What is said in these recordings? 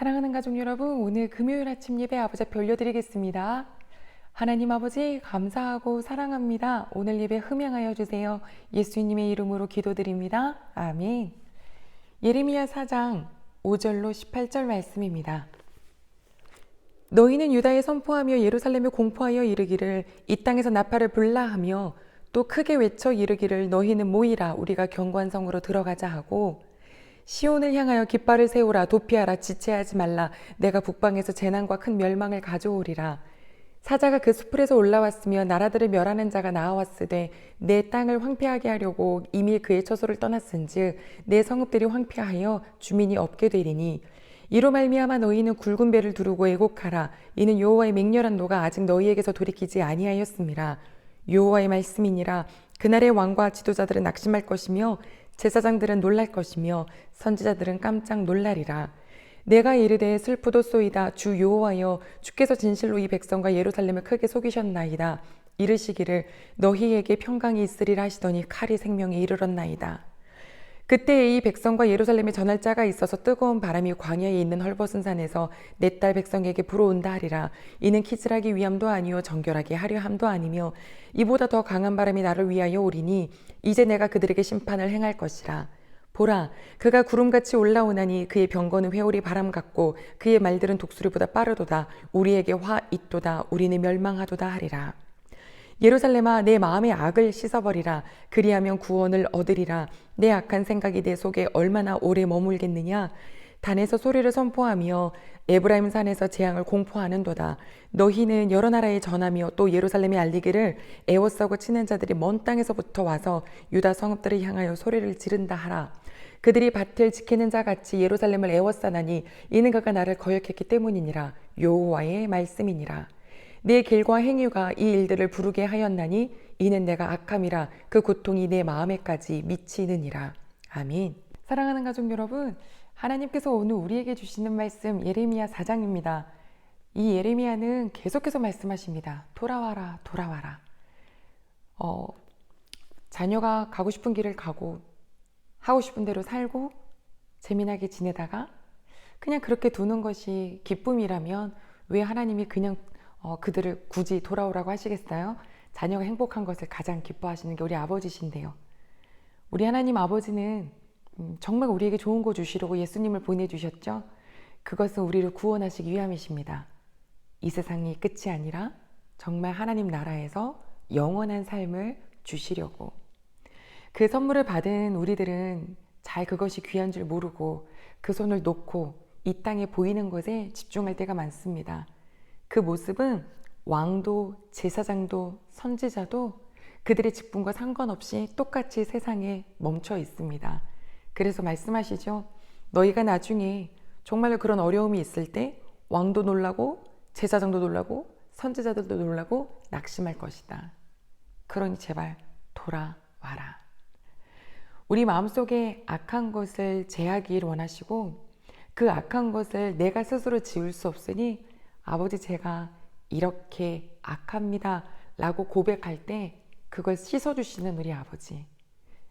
사랑하는 가족 여러분, 오늘 금요일 아침 예배 아버지 앞에 올려드리겠습니다. 하나님 아버지, 감사하고 사랑합니다. 오늘 예배 흠양하여 주세요. 예수님의 이름으로 기도드립니다. 아멘. 예레미야 4장 5절로 18절 말씀입니다. 너희는 유다에 선포하며 예루살렘에 공포하여 이르기를 이 땅에서 나팔을 불라 하며 또 크게 외쳐 이르기를 너희는 모이라 우리가 경관 성으로 들어가자 하고 시온을 향하여 깃발을 세우라 도피하라 지체하지 말라. 내가 북방에서 재난과 큰 멸망을 가져오리라. 사자가 그 수풀에서 올라왔으며 나라들을 멸하는 자가 나와왔으되 내 땅을 황폐하게 하려고 이미 그의 처소를 떠났은즉 내 성읍들이 황폐하여 주민이 없게 되리니. 이로 말미암아 너희는 굵은 배를 두르고 애곡하라. 이는 여호와의 맹렬한 노가 아직 너희에게서 돌이키지 아니하였음이라 여호와의 말씀이니라. 그날의 왕과 지도자들은 낙심할 것이며 제사장들은 놀랄 것이며 선지자들은 깜짝 놀라리라. 내가 이르되 슬프도소이다. 주 여호와여 주께서 진실로 이 백성과 예루살렘을 크게 속이셨나이다. 이르시기를 너희에게 평강이 있으리라 하시더니 칼이 생명에 이르렀나이다 그때 이 백성과 예루살렘에 전할 자가 있어서 뜨거운 바람이 광야에 있는 헐벗은 산에서 내 딸 백성에게 불어온다 하리라. 이는 키스라기 위함도 아니요 정결하게 하려 함도 아니며 이보다 더 강한 바람이 나를 위하여 오리니 이제 내가 그들에게 심판을 행할 것이라. 보라, 그가 구름같이 올라오나니 그의 병거는 회오리 바람 같고 그의 말들은 독수리보다 빠르도다. 우리에게 화 있도다. 우리는 멸망하도다 하리라. 예루살렘아 내 마음의 악을 씻어버리라. 그리하면 구원을 얻으리라. 내 악한 생각이 내 속에 얼마나 오래 머물겠느냐? 단에서 소리를 선포하며 에브라임 산에서 재앙을 공포하는도다. 너희는 여러 나라에 전하며 또 예루살렘에 알리기를 애워싸고 치는 자들이 먼 땅에서부터 와서 유다 성읍들을 향하여 소리를 지른다 하라. 그들이 밭을 지키는 자 같이 예루살렘을 애워싸나니 이는 그가 나를 거역했기 때문이니라. 여호와의 말씀이니라 내 길과 행위가 이 일들을 부르게 하였나니 이는 내가 악함이라 그 고통이 내 마음에까지 미치느니라. 아멘. 사랑하는 가족 여러분, 하나님께서 오늘 우리에게 주시는 말씀 예레미야 4장입니다. 이 예레미야는 계속해서 말씀하십니다. 돌아와라, 돌아와라. 어, 자녀가 가고 싶은 길을 가고 하고 싶은 대로 살고 재미나게 지내다가 그냥 그렇게 두는 것이 기쁨이라면 왜 하나님이 그냥 어, 그들을 굳이 돌아오라고 하시겠어요? 자녀가 행복한 것을 가장 기뻐하시는 게 우리 아버지신데요. 우리 하나님 아버지는 음, 정말 우리에게 좋은 거 주시려고 예수님을 보내주셨죠. 그것은 우리를 구원하시기 위함이십니다. 이 세상이 끝이 아니라 정말 하나님 나라에서 영원한 삶을 주시려고. 그 선물을 받은 우리들은 잘 그것이 귀한 줄 모르고 그 손을 놓고 이 땅에 보이는 것에 집중할 때가 많습니다. 그 모습은 왕도, 제사장도, 선지자도 그들의 직분과 상관없이 똑같이 세상에 멈춰 있습니다. 그래서 말씀하시죠. 너희가 나중에 정말로 그런 어려움이 있을 때 왕도 놀라고 제사장도 놀라고 선지자들도 놀라고 낙심할 것이다. 그러니 제발 돌아와라. 우리 마음속에 악한 것을 제하기를 원하시고 그 악한 것을 내가 스스로 지울 수 없으니 아버지 제가 이렇게 악합니다. 라고 고백할 때 그걸 씻어주시는 우리 아버지.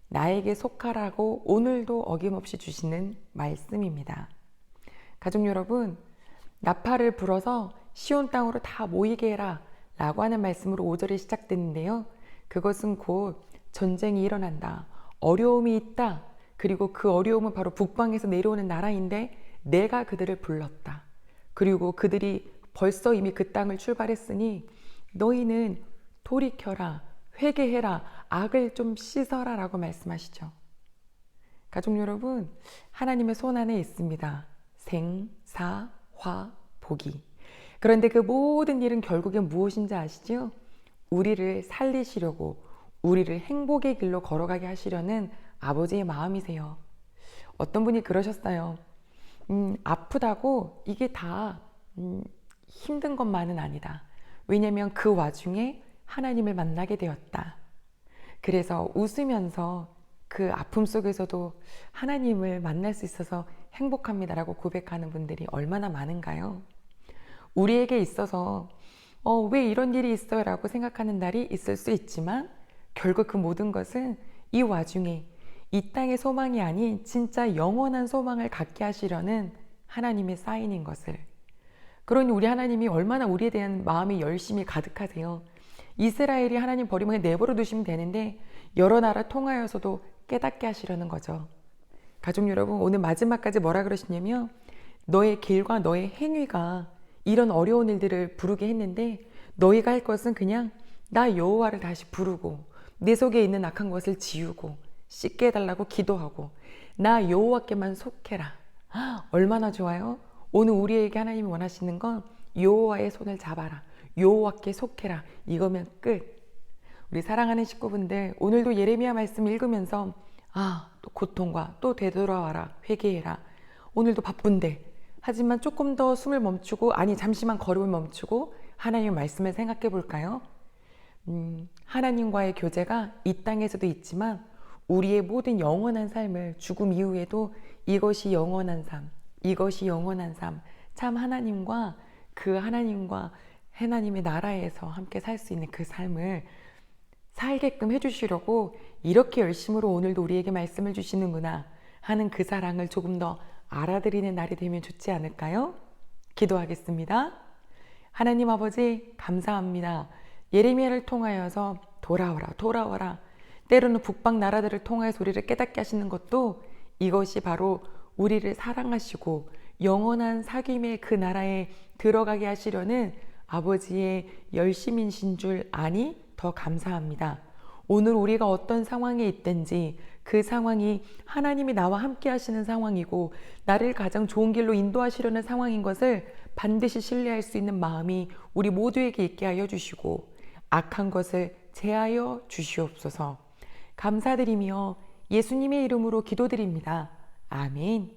나에게 속하라고 오늘도 어김없이 주시는 말씀입니다. 가족 여러분, 나팔을 불어서 시온 땅으로 다 모이게 해라 라고 하는 말씀으로 5절이 시작되는데요. 그것은 곧 전쟁이 일어난다. 어려움이 있다. 그리고 그 어려움은 바로 북방에서 내려오는 나라인데 내가 그들을 불렀다. 그리고 그들이 벌써 이미 그 땅을 출발했으니 너희는 돌이켜라, 회개해라, 악을 좀 씻어라 라고 말씀하시죠. 가족 여러분, 하나님의 손 안에 있습니다. 생, 사, 화, 복이. 그런데 그 모든 일은 결국엔 무엇인지 아시죠? 우리를 살리시려고, 우리를 행복의 길로 걸어가게 하시려는 아버지의 마음이세요. 어떤 분이 그러셨어요. 음, 아프다고 이게 다 음, 힘든 것만은 아니다. 왜냐하면 그 와중에 하나님을 만나게 되었다. 그래서 웃으면서 그 아픔 속에서도 하나님을 만날 수 있어서 행복합니다라고 고백하는 분들이 얼마나 많은가요? 우리에게 있어서 어, 왜 이런 일이 있어요? 라고 생각하는 날이 있을 수 있지만 결국 그 모든 것은 이 와중에 이 땅의 소망이 아닌 진짜 영원한 소망을 갖게 하시려는 하나님의 사인인 것을. 그러니 우리 하나님이 얼마나 우리에 대한 마음이 열심히 가득하세요. 이스라엘이 하나님 버리면 내버려 두시면 되는데 여러 나라 통하여서도 깨닫게 하시려는 거죠. 가족 여러분, 오늘 마지막까지 뭐라 그러시냐면 너의 길과 너의 행위가 이런 어려운 일들을 부르게 했는데 너희가 할 것은 그냥 나 여호와를 다시 부르고 내 속에 있는 악한 것을 지우고 씻게 해달라고 기도하고 나 여호와께만 속해라. 헉, 얼마나 좋아요? 오늘 우리에게 하나님이 원하시는 건 여호와의 손을 잡아라. 여호와께 속해라. 이거면 끝. 우리 사랑하는 식구분들 오늘도 예레미야 말씀 읽으면서 아, 또 고통과 또 되돌아와라. 회개해라. 오늘도 바쁜데 하지만 조금 더 숨을 멈추고 아니 잠시만 걸음을 멈추고 하나님의 말씀을 생각해 볼까요? 음, 하나님과의 교제가 이 땅에서도 있지만 우리의 모든 영원한 삶을 죽음 이후에도 이것이 영원한 삶, 이것이 영원한 삶, 참 하나님과 그 하나님과 하나님의 나라에서 함께 살 수 있는 그 삶을 살게끔 해주시려고 이렇게 열심으로 오늘도 우리에게 말씀을 주시는구나 하는 그 사랑을 조금 더 알아들이는 날이 되면 좋지 않을까요? 기도하겠습니다. 하나님 아버지 감사합니다. 예레미야를 통하여서 돌아오라 돌아오라 때로는 북방 나라들을 통하여서 우리를 깨닫게 하시는 것도 이것이 바로 우리를 사랑하시고 영원한 사귐의 그 나라에 들어가게 하시려는 아버지의 열심이신 줄 아니 더 감사합니다. 오늘 우리가 어떤 상황에 있든지 그 상황이 하나님이 나와 함께 하시는 상황이고 나를 가장 좋은 길로 인도하시려는 상황인 것을 반드시 신뢰할 수 있는 마음이 우리 모두에게 있게 하여 주시고 악한 것을 제하여 주시옵소서. 감사드리며 예수님의 이름으로 기도드립니다. 아멘.